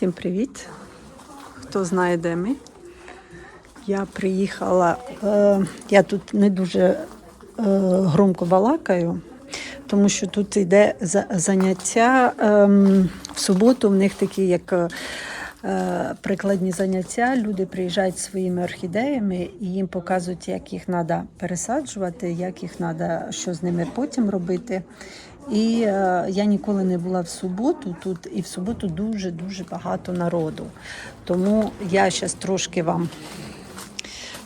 Всім привіт! Хто знає, де ми? Я приїхала, е, я тут не дуже е, громко балакаю, тому що тут йде за- заняття ем, в суботу. В них такі, як е, е, прикладні заняття. Люди приїжджають своїми орхідеями і їм показують, як їх треба пересаджувати, як їх треба, що з ними потім робити. І е, я ніколи не була в суботу тут, і в суботу дуже дуже багато народу. Тому я зараз трошки вам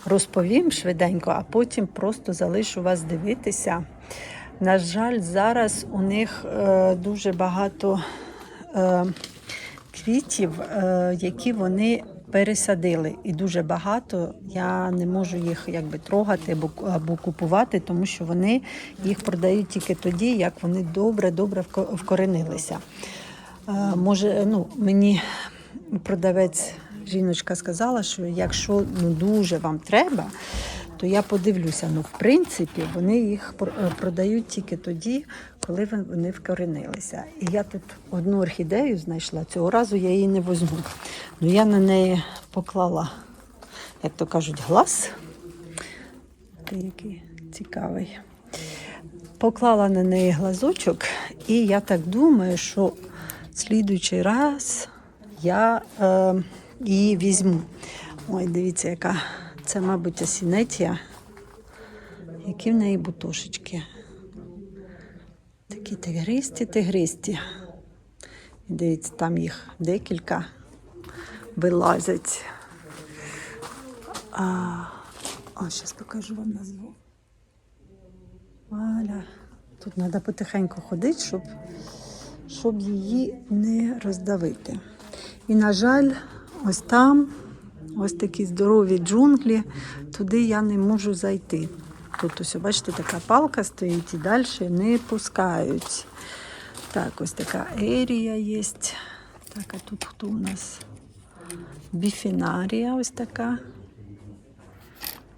розповім швиденько, а потім просто залишу вас дивитися. На жаль, зараз у них е, дуже багато е, квітів, які вони пересадили. І дуже багато я не можу їх якби трогати або, або купувати, тому що вони їх продають тільки тоді, як вони добре-добре вкоренилися. Е, може, ну, мені продавець жіночка сказала, що якщо ну, дуже вам треба, то я подивлюся. Ну, в принципі, вони їх е, продають тільки тоді, коли вони вкоренилися. І я тут одну орхідею знайшла. Цього разу я її не возьму. Ну, я на неї поклала, як то кажуть, глаз. Ти який цікавий. Поклала на неї глазочок, і я так думаю, що слідуючий раз я е, її візьму. Ой, дивіться, яка це, мабуть, осінетія. Які в неї бутошечки. Такі тигристі, тигристі. І дивіться, там їх декілька вилазять. А, зараз покажу вам назву. Валя. Тут треба потихеньку ходити, щоб, щоб її не роздавити. І, на жаль, ось там, ось такі здорові джунглі, туди я не можу зайти. Тут ось, бачите, така палка стоїть і далі не пускають. Так, ось така ерія є. Так, а тут хто у нас? Біфінарія ось така.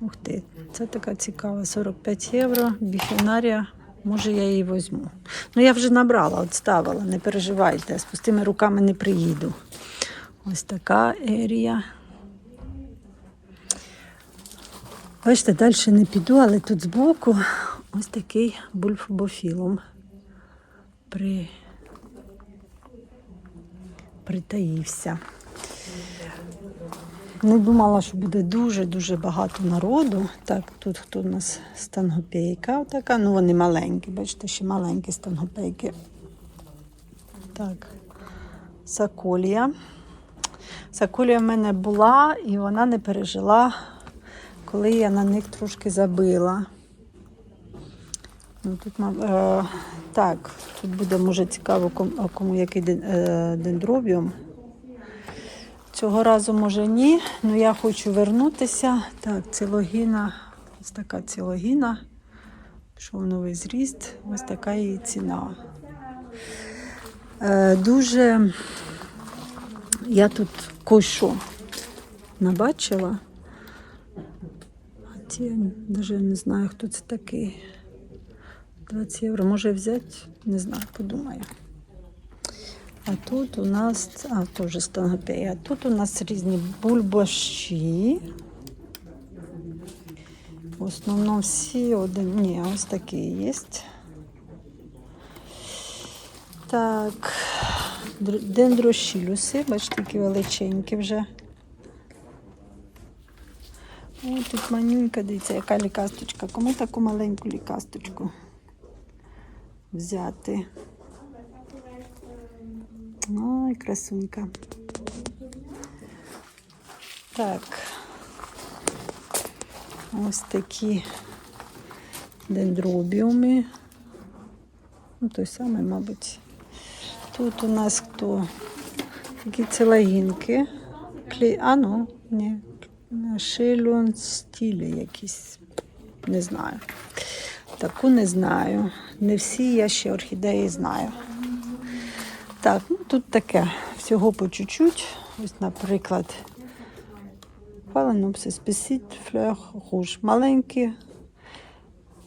Ух ти, це така цікава, 45 євро. Біфінарія, може я її візьму. Ну я вже набрала, от ставила, не переживайте, з пустими руками не приїду. Ось така ерія. Бачите, далі не піду, але тут збоку ось такий бульфбофілум при... притаївся. Не думала, що буде дуже-дуже багато народу. Так, тут хто у нас стангопейка така. Ну, вони маленькі, бачите, ще маленькі стангопейки. Так, саколія. Саколія в мене була і вона не пережила, коли я на них трошки забила. Ну, тут, е, так, тут буде, може, цікаво, кому, кому який е, дендробіум. Цього разу може ні, але я хочу вернутися. Так, цилогіна, ось така цилогіна. Пішов новий зріст, ось така її ціна. Е, дуже я тут кое-що набачила. Я навіть не знаю, хто це такий. 20 євро може взяти, не знаю, подумаю. А тут у нас, а теж стангопея. А тут у нас різні бульбаші. В основному всі один. Ні, ось такі є. Так, др- дендрошілюси, бачите, які величенькі вже. О, тут манюнька, дивіться, яка лікасточка. Кому таку маленьку лікасточку взяти? Ой, красунька. Так. Ось такі дендробіуми. Ну, той самий, мабуть. Тут у нас хто? Такі цилагінки. Клі... А, ну, ні. Шилюн стілі якісь. Не знаю. Таку не знаю. Не всі я ще орхідеї знаю. Так, ну тут таке. Всього по чуть-чуть. Ось, наприклад, Phalaenopsis Pessit Fleur Rouge. Маленькі,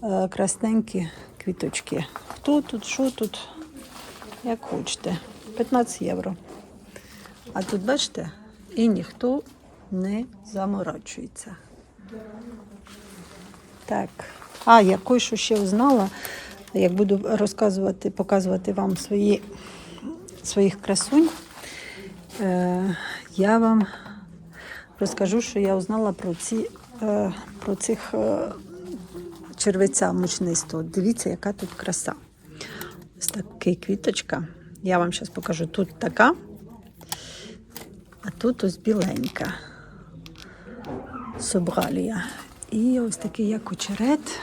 е, красненькі квіточки. Хто тут, що тут, як хочете. 15 євро. А тут, бачите, і ніхто не заморачується. Так. А, я кое-що ще узнала, як буду розказувати, показувати вам свої, своїх красунь. Е, я вам розкажу, що я узнала про ці е, про цих е, червеця. Дивіться, яка тут краса. Ось така квіточка. Я вам зараз покажу. Тут така, а тут ось біленька. Собралія. І ось такий як очерет.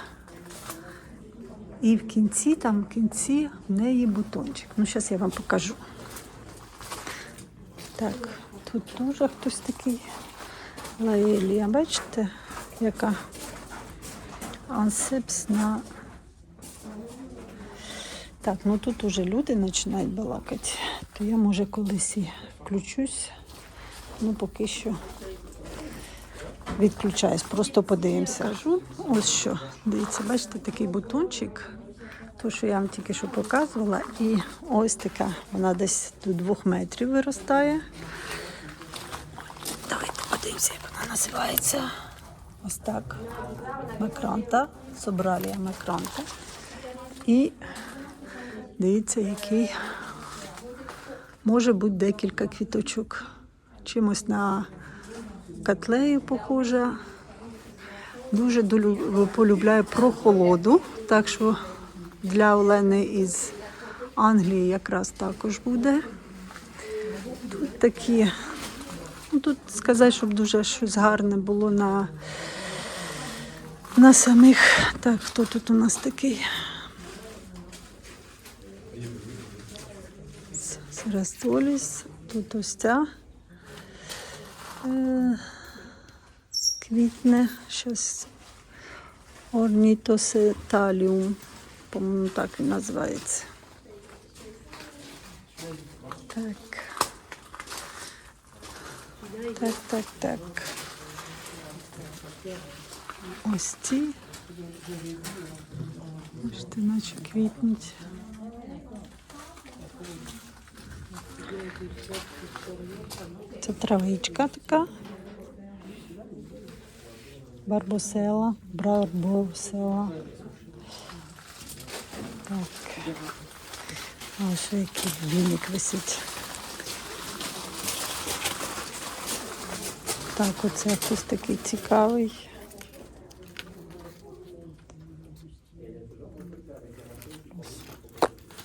І в кінці, там в кінці в неї бутончик. Ну, зараз я вам покажу. Так, тут теж хтось такий лаелія. Бачите, яка ансепс на. Так, ну тут уже люди починають балакати, то я може колись і включусь. Ну, поки що відключаюсь, просто подивимося. Кажу, ось що. Дивіться, бачите, такий бутончик. То, що я вам тільки що показувала, і ось така, вона десь до двох метрів виростає. Давайте подивимося, як вона називається. Ось так. Макранта, собралія макранта. І дивіться, який може бути декілька квіточок. Чимось на котлею похожа. Дуже полюбляю прохолоду, так що для Олени із Англії якраз також буде. Тут такі, ну тут сказати, щоб дуже щось гарне було на, на самих. Так, хто тут у нас такий? Сирастоліс, тут ось ця. Е, квітне щось орнітосеталіум, по-моєму, так він називається. Так. Так, так, так. Ось ці. Бачите, наче квітнуть. Це травичка така. Барбосела, барбосела. Так. А ще який віник висить. Так, оце хтось такий цікавий.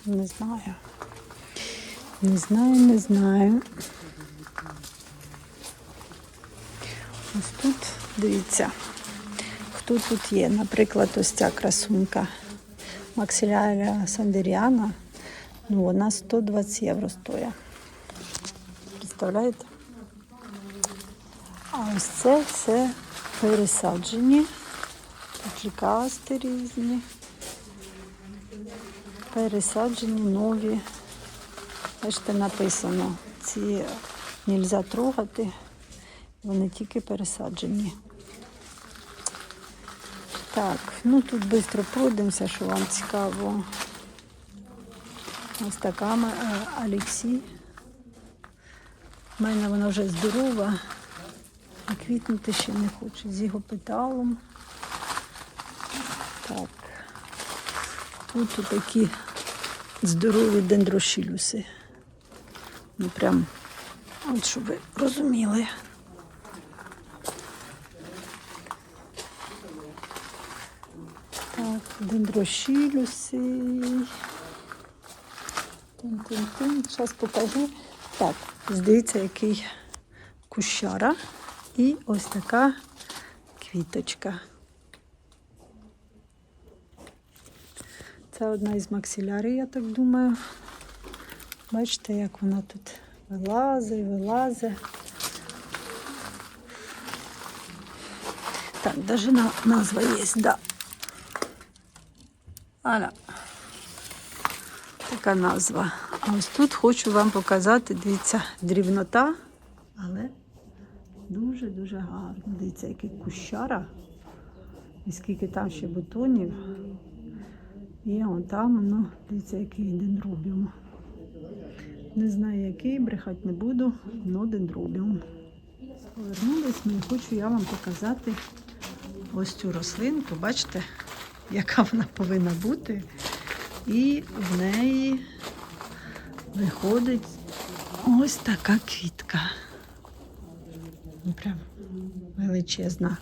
Не знаю. Не знаю, не знаю. Ось тут, дивіться, хто тут є. Наприклад, ось ця красунька Максилярія Сандеріана. Ну, вона 120 євро стоїть. Представляєте? А ось це все пересаджені. Тут лікасти різні. Пересаджені нові. Бачите, написано, ці нельзя трогати, вони тільки пересаджені. Так, ну тут швидко пройдемося, що вам цікаво. Ось така е, Алексій. У мене вона вже здорова, а квітнути ще не хоче з його петалом. Так. Тут такі здорові дендрошілюси. Ну прям, от щоб ви розуміли. Так, дендрошілюси. Тин-тин-тин. Зараз покажу. Так, здається, який кущара. І ось така квіточка. Це одна із максилярій, я так думаю. Бачите, як вона тут вилазить, вилазить. Так, навіть на, назва є, да. Аля. Така назва. А ось тут хочу вам показати, дивіться, дрібнота, але дуже-дуже гарно. Дивіться, який кущара. І скільки там ще бутонів. І он там, ну, дивіться, який дендробіум. Не знаю який, брехати не буду, но дендробіум. Повернулись ми і хочу я вам показати ось цю рослинку. Бачите, яка вона повинна бути. І в неї виходить ось така квітка. Ну, Прям величезна.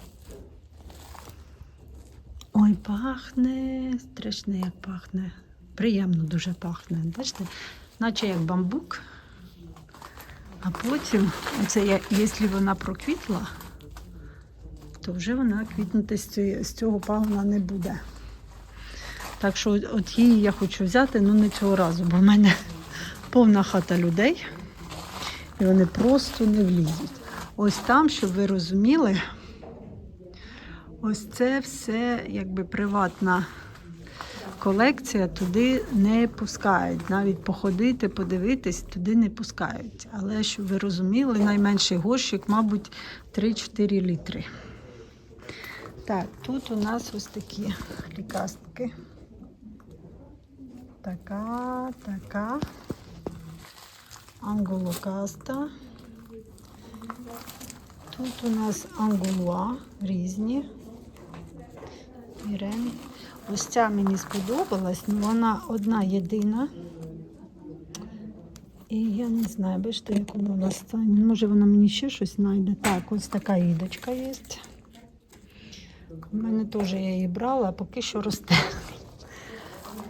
Ой, пахне, страшне, як пахне. Приємно дуже пахне. Бачите, наче як бамбук. А потім, оце я, якщо вона проквітла, то вже вона квітнути з цього пагона не буде. Так що от її я хочу взяти, ну не цього разу, бо в мене повна хата людей, і вони просто не влізуть. Ось там, щоб ви розуміли, ось це все якби приватна колекція, туди не пускають. Навіть походити, подивитись, туди не пускають. Але щоб ви розуміли, найменший горщик, мабуть, 3-4 літри. Так, тут у нас ось такі лікастки. Така, така. Анголокаста. Тут у нас ангулуа різні. Ірен. Ось ця мені сподобалась, але вона одна єдина. І я не знаю, бачите, як вона стане. Може вона мені ще щось знайде. Так, ось така ідочка є. У мене теж я її брала, а поки що росте.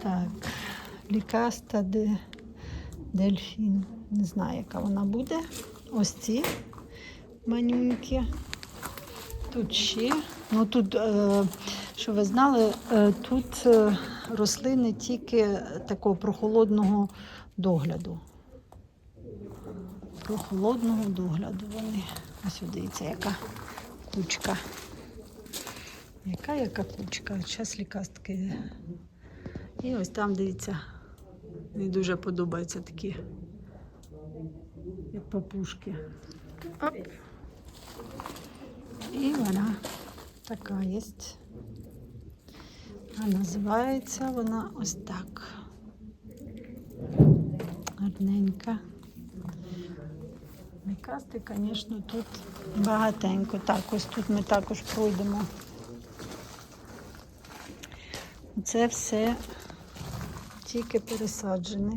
Так, лікаста де дельфін. Не знаю, яка вона буде. Ось ці манюнькі. Тут ще. Ну тут, е, що ви знали, е, тут е, рослини тільки такого прохолодного догляду. Прохолодного догляду вони. Ось дивіться, яка кучка. Яка яка кучка? Зараз лікастки. І ось там, дивіться, мені дуже подобаються такі, як папушки. Оп. І вона така є. А називається вона ось так. Гарненька. Мікасти, звісно, тут багатенько. Так, ось тут ми також пройдемо. Це все тільки пересаджене.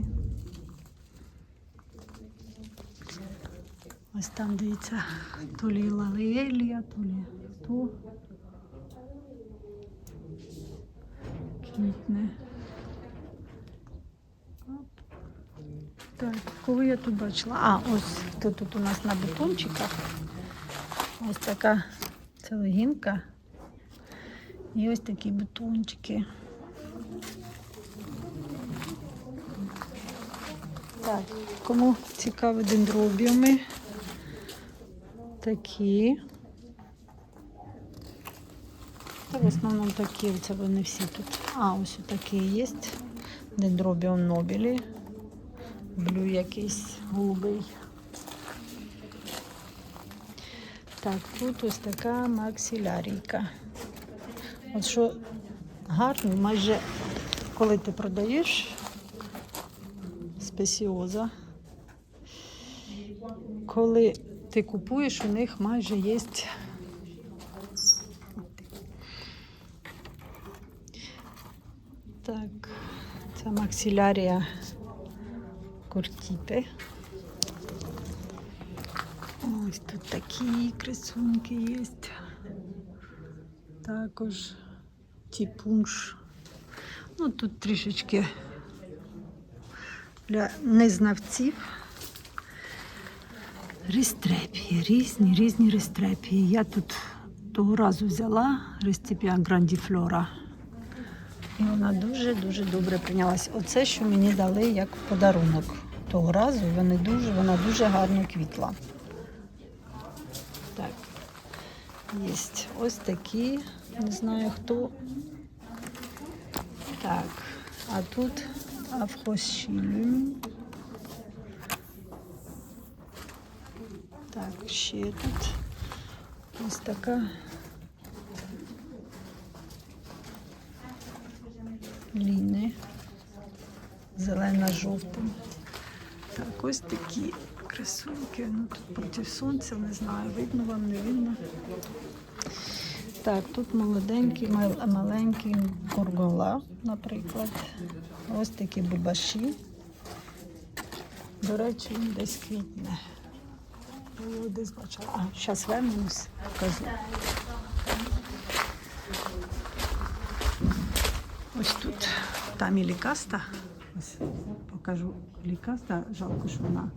Ось там дивіться, то лі лаліелія, то лі ту. Квітне. Так, кого я тут бачила? А, ось хто тут у нас на бутончиках. Ось така целогінка. І ось такі бутончики. Так, кому цікаві дендробіуми, такі. В основному такі, це вони всі тут. А, ось такі є. Дендробіум нобілі. Блю якийсь голубий. Так, тут ось така максилярійка. От що гарно, майже коли ти продаєш спесіоза, коли ти купуєш, у них майже є. Так, це максилярія. Ось тут такі красунки є. Також тіпунш. Ну, тут трішечки для незнавців. Рестрепії, різні, різні рестрепії. Я тут того разу взяла рестепія грандіфлора. І вона дуже-дуже добре прийнялась. Оце, що мені дали як подарунок того разу, вони дуже, вона дуже гарно квітла. Так, є ось такі, не знаю хто. Так, а тут афросілюм. Так, ще тут ось така ліни. Зелена жовтим. Так, ось такі красунки. Ну тут проти сонця, не знаю, видно вам, не видно. Так, тут молоденький, мал- маленький горгола, наприклад. Ось такі бубаші. До речі, він десь квітне. Його десь бачила. А, зараз вернемось, покажу. Ось тут там і лікаста. Ось покажу лікаста. Жалко, що вона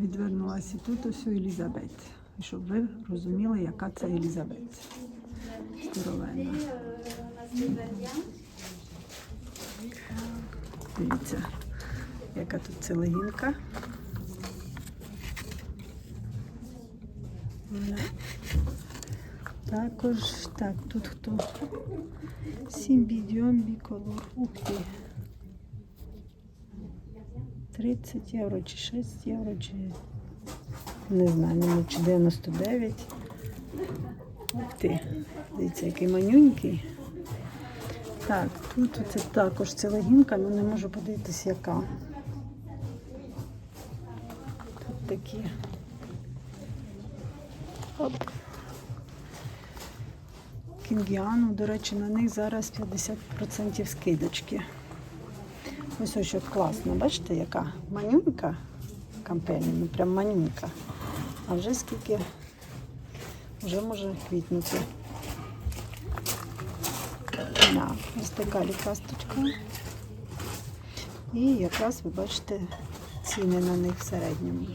відвернулася. Тут ось Елізабет. І щоб ви розуміли, яка це Елізабет. Здоровенна. Дивіться, яка тут целегінка. Вона. Також, так, тут хто? Сімбідіон біколор. Ух ти. 30 євро чи 6 євро, чи не знаю, ну, чи 99. Ух ти. Дивіться, який манюнький. Так, тут це також целегінка, але не можу подивитись, яка. Тут такі. Оп. Кінгіану, до речі, на них зараз 50% скидочки. Ось ось класно, бачите, яка манюнька кампені, ну прям манюнька. А вже скільки вже може квітнути. Да, ось така лікасточка. І якраз ви бачите ціни на них в середньому.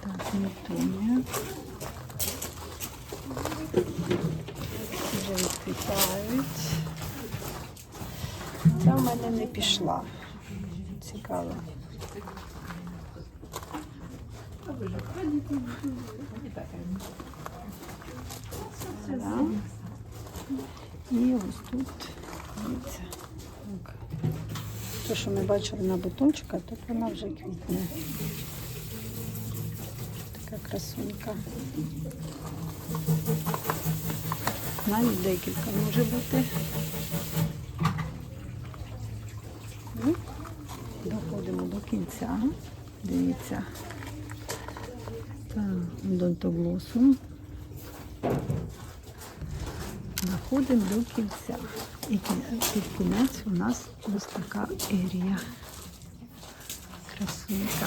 Так, Нетунія. Вже відквітають. Ця в мене не пішла. Цікаво. Да. І ось тут, дивіться. Те, що ми бачили на бутончика, тут вона вже квітне. Така красунька. Навіть декілька може бути. Ну, Доходимо до кінця. Дивіться. Так, донтоглосу. Доходимо до кінця. І під кінець у нас ось така ерія. Красунька.